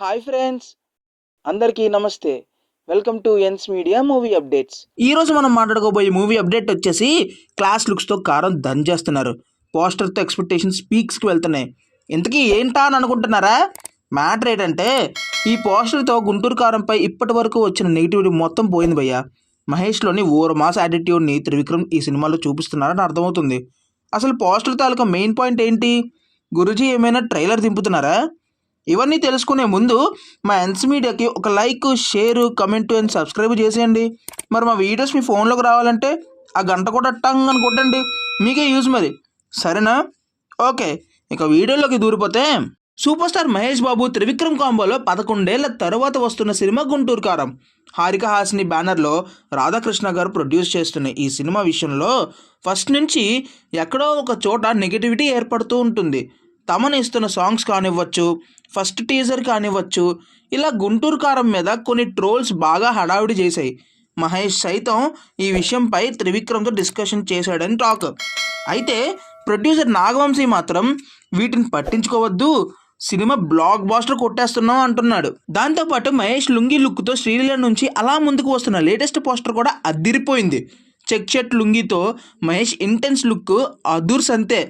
Hi friends అందరికీ నమస్తే. Welcome to NS media movie updates. ఈ రోజు మనం మాట్లాడుకోబోయే మూవీ అప్డేట్ వచ్చేసి క్లాస్ లుక్స్తో కారం దంచేస్తున్నారు పోస్టర్తో ఎక్స్పెక్టేషన్స్ పీక్స్కి వెళ్తున్నాయి. ఇంతకీ ఏంటా అని అనుకుంటున్నారా? మ్యాటర్ ఏంటంటే ఈ పోస్టర్తో గుంటూరు కారంపై ఇప్పటి వరకు వచ్చిన నెగిటివిటీ మొత్తం పోయింది భయ్య. మహేష్లోని ఓవర్ మాస్ యాటిట్యూడ్ని త్రివిక్రమ్ ఈ సినిమాలో చూపిస్తున్నారని అర్థమవుతుంది. అసలు పోస్టర్ తాలూకా మెయిన్ పాయింట్ ఏంటి? గురుజీ ఏమైనా ట్రైలర్ దింపుతున్నారా? ఇవన్నీ తెలుసుకునే ముందు మా ఎన్స్ మీడియాకి ఒక like share comment and subscribe చేసేయండి. మరి మా వీడియోస్ మీ ఫోన్లోకి రావాలంటే ఆ గంట కూడా టంగ్ అని కొట్టండి. మీకే యూజ్ మరి. సరేనా? ఓకే ఇక వీడియోలోకి దూరిపోతే సూపర్ స్టార్ మహేష్ బాబు త్రివిక్రమ్ కాంబోలో పదకొండేళ్ళ తర్వాత వస్తున్న సినిమా గుంటూరు కారం. హారిక హాసిని బ్యానర్లో రాధాకృష్ణ గారు ప్రొడ్యూస్ చేస్తున్న ఈ సినిమా విషయంలో ఫస్ట్ నుంచి ఎక్కడో ఒక చోట నెగిటివిటీ ఏర్పడుతూ ఉంటుంది. తమను ఇస్తున్న సాంగ్స్ కానివ్వచ్చు ఫస్ట్ టీజర్ కానివ్వచ్చు ఇలా గుంటూరు కారం మీద కొన్ని ట్రోల్స్ బాగా హడావిడి చేశాయి. మహేష్ సైతం ఈ విషయంపై త్రివిక్రమ్తో డిస్కషన్ చేశాడని టాక్. అయితే ప్రొడ్యూసర్ నాగవంశీ మాత్రం వీటిని పట్టించుకోవద్దు సినిమా బ్లాక్ బాస్టర్ కొట్టేస్తున్నాం అంటున్నాడు. దాంతోపాటు మహేష్ లుంగి లుక్తో శ్రీలీల నుంచి అలా ముందుకు వస్తున్న లేటెస్ట్ పోస్టర్ కూడా అద్దిరిపోయింది చెక్ షర్ట్ లుంగితో మహేష్ ఇంటెన్స్ లుక్ అదూర్స్ అంతే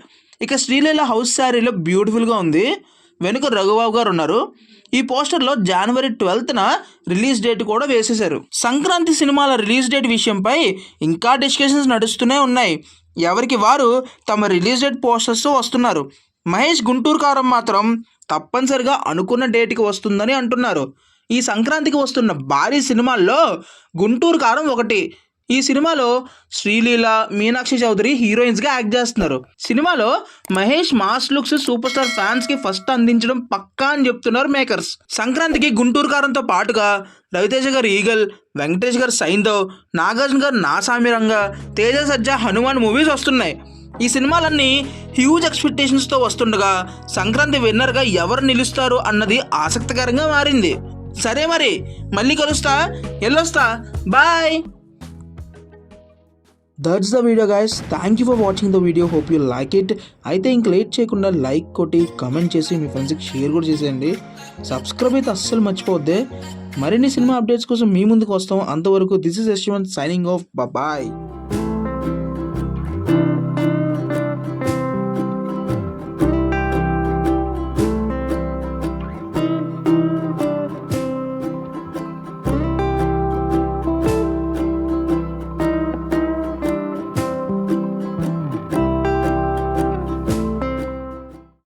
ఇక శ్రీలీల హౌస్ శారీలో బ్యూటిఫుల్గా ఉంది. వెనుక రఘుబాబు గారు ఉన్నారు. ఈ పోస్టర్లో జనవరి ట్వెల్త్న రిలీజ్ డేట్ కూడా వేసేశారు. సంక్రాంతి సినిమాల రిలీజ్ డేట్ విషయంపై ఇంకా డిస్కషన్స్ నడుస్తూనే ఉన్నాయి. ఎవరికి వారు తమ రిలీజ్ డేట్ పోస్టర్స్ వస్తున్నారు. మహేష్ గుంటూరు కారం మాత్రం తప్పనిసరిగా అనుకున్న డేట్కి వస్తుందని అంటున్నారు. ఈ సంక్రాంతికి వస్తున్న భారీ సినిమాల్లో గుంటూరు కారం ఒకటి ఈ సినిమాలో శ్రీలీల మీనాక్షి చౌదరి హీరోయిన్స్గా యాక్ట్ చేస్తున్నారు. సినిమాలో Mahesh mass looks super star ఫ్యాన్స్కి ఫస్ట్ అందించడం పక్కా అని చెప్తున్నారు మేకర్స్. సంక్రాంతికి గుంటూరు కారంతో పాటుగా రవితేజ గారు ఈగల్ వెంకటేష్ గారు సైంధవ్ నాగార్జున గారు నాసామి రంగ తేజ సజ్జా హనుమాన్ మూవీస్ వస్తున్నాయి. ఈ సినిమాలన్నీ హ్యూజ్ ఎక్స్పెక్టేషన్స్తో వస్తుండగా సంక్రాంతి విన్నర్గా ఎవరు నిలుస్తారు అన్నది ఆసక్తికరంగా మారింది. సరే మరి మళ్ళీ కలుస్తా ఎల్లొస్తా bye! That's the video guys thank you for watching the video hope you like it అయితే ఇంక లేట్ చేయకుండా లైక్ కొట్టి కమెంట్ చేసి మీ ఫ్రెండ్స్కి షేర్ కూడా చేసేయండి. సబ్స్క్రైబ్ అయితే అస్సలు మర్చిపోద్దే మరిన్ని సినిమా అప్డేట్స్ కోసం మీ ముందుకు వస్తాం. అంతవరకు this is Yashwanth signing off bye